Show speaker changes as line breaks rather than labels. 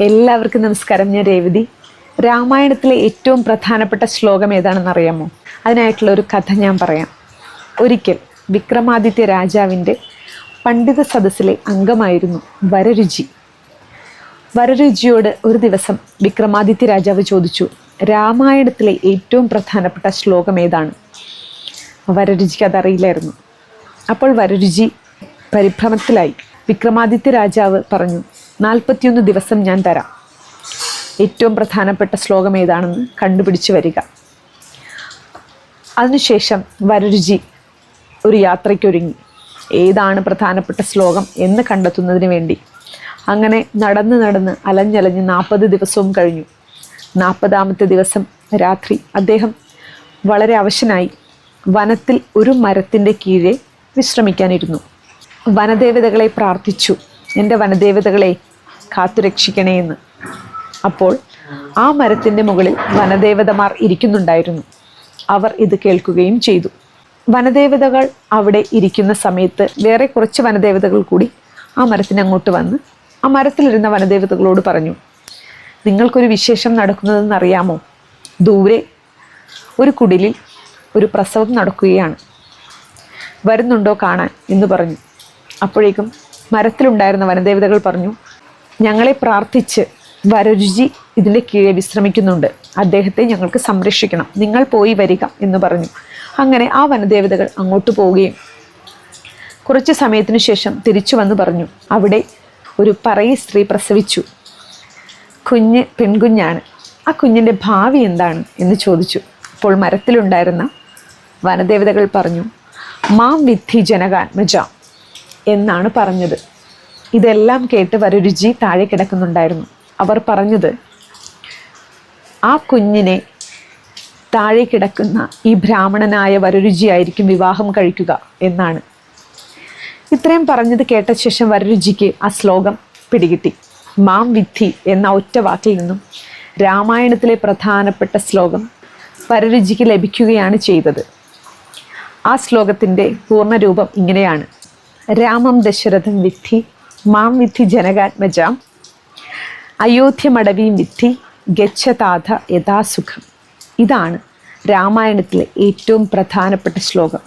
എല്ലാവർക്കും നമസ്കാരം. ഞാൻ രേവതി. രാമായണത്തിലെ ഏറ്റവും പ്രധാനപ്പെട്ട ശ്ലോകം ഏതാണെന്ന് അറിയാമോ അതിനായിട്ടുള്ള ഒരു കഥ ഞാൻ പറയാം. ഒരിക്കൽ വിക്രമാദിത്യ രാജാവിന്റെ പണ്ഡിത സദസ്സിലെ അംഗമായിരുന്നു വരരുചി. വരരുചിയോട് ഒരു ദിവസം വിക്രമാദിത്യ രാജാവ് ചോദിച്ചു രാമായണത്തിലെ ഏറ്റവും പ്രധാനപ്പെട്ട ശ്ലോകം ഏതാണ്? വരരുചിക്ക് അതറിയില്ലായിരുന്നു. അപ്പോൾ വരരുചി പരിഭ്രമത്തിലായി. വിക്രമാദിത്യ രാജാവ് പറഞ്ഞു നാൽപ്പത്തിയൊന്ന് ദിവസം ഞാൻ തരാം. ഏറ്റവും പ്രധാനപ്പെട്ട ശ്ലോകം ഏതാണെന്ന് കണ്ടുപിടിച്ച് വരിക. അതിനുശേഷം വരരുചി ഒരു യാത്രയ്ക്കൊരുങ്ങി. ഏതാണ് പ്രധാനപ്പെട്ട ശ്ലോകം എന്ന് കണ്ടെത്തുന്നതിന് വേണ്ടി. അങ്ങനെ നടന്ന് നടന്ന് അലഞ്ഞലഞ്ഞ് നാൽപ്പത് ദിവസവും കഴിഞ്ഞു. നാൽപ്പതാമത്തെ ദിവസം രാത്രി അദ്ദേഹം വളരെ അവശനായി വനത്തിൽ ഒരു മരത്തിന്റെ കീഴെ വിശ്രമിക്കാനിരുന്നു. വനദേവതകളെ പ്രാർത്ഥിച്ചു. എന്റെ വനദേവതകളെ കാത്തുരക്ഷിക്കണേ എന്ന്. അപ്പോൾ ആ മരത്തിന്റെ മുകളിൽ വനദേവതമാർ ഇരിക്കുന്നുണ്ടായിരുന്നു. അവർ ഇത് കേൾക്കുകയും ചെയ്തു. വനദേവതകൾ അവിടെ ഇരിക്കുന്ന സമയത്ത് വേറെ കുറച്ച് വനദേവതകൾ കൂടി ആ മരത്തിന് അങ്ങോട്ട് വന്ന് ആ മരത്തിലിരുന്ന വനദേവതകളോട് പറഞ്ഞു നിങ്ങൾക്കൊരു വിശേഷം നടക്കുന്നതെന്ന് അറിയാമോ? ദൂരെ ഒരു കുടിലിൽ ഒരു പ്രസവം നടക്കുകയാണ്. വരുന്നുണ്ടോ കാണാൻ? എന്ന് പറഞ്ഞു. അപ്പോഴേക്കും മരത്തിലുണ്ടായിരുന്ന വനദേവതകൾ പറഞ്ഞു ഞങ്ങളെ പ്രാർത്ഥിച്ച് വരരുചി ഇതിന്റെ കീഴെ വിശ്രമിക്കുന്നുണ്ട്. അദ്ദേഹത്തെ ഞങ്ങൾക്ക് സംരക്ഷിക്കണം. നിങ്ങൾ പോയി വരിക എന്ന് പറഞ്ഞു. അങ്ങനെ ആ വനദേവതകൾ അങ്ങോട്ട് പോവുകയും കുറച്ച് സമയത്തിനു ശേഷം തിരിച്ചു വന്ന് പറഞ്ഞു അവിടെ ഒരു പറയി സ്ത്രീ പ്രസവിച്ചു. കുഞ്ഞ് പെൺകുഞ്ഞാണ്. ആ കുഞ്ഞിന്റെ ഭാവി എന്താണ്? എന്ന് ചോദിച്ചു. അപ്പോൾ മരത്തിലുണ്ടായിരുന്ന വനദേവതകൾ പറഞ്ഞു മാം വിദ്ധി ജനകാത്മജ എന്നാണ് പറഞ്ഞത്. ഇതെല്ലാം കേട്ട് വരരുചി താഴെ കിടക്കുന്നുണ്ടായിരുന്നു. അവർ പറഞ്ഞത് ആ കുഞ്ഞിനെ താഴെ കിടക്കുന്ന ഈ ബ്രാഹ്മണനായ വരരുചിയായിരിക്കും വിവാഹം കഴിക്കുക എന്നാണ്. ഇത്രയും പറഞ്ഞത് കേട്ട ശേഷം വരരുചിക്ക് ആ ശ്ലോകം പിടികിട്ടി. മാം വിദ്ധി എന്ന ഒറ്റ വാക്കിൽ നിന്നും രാമായണത്തിലെ പ്രധാനപ്പെട്ട ശ്ലോകം വരരുചിക്ക് ലഭിക്കുകയാണ് ചെയ്തത്. ആ ശ്ലോകത്തിന്റെ പൂർണരൂപം ഇങ്ങനെയാണ്. രാമം ദശരഥം വിദ്ധി മാം വിദ്ധി ജനകാത്മജാം അയോധ്യമടവീം വിദ്ധി ഗച്ഛതാഥ യഥാസുഖം. ഇതാണ് രാമായണത്തിലെ ഏറ്റവും പ്രധാനപ്പെട്ട ശ്ലോകം.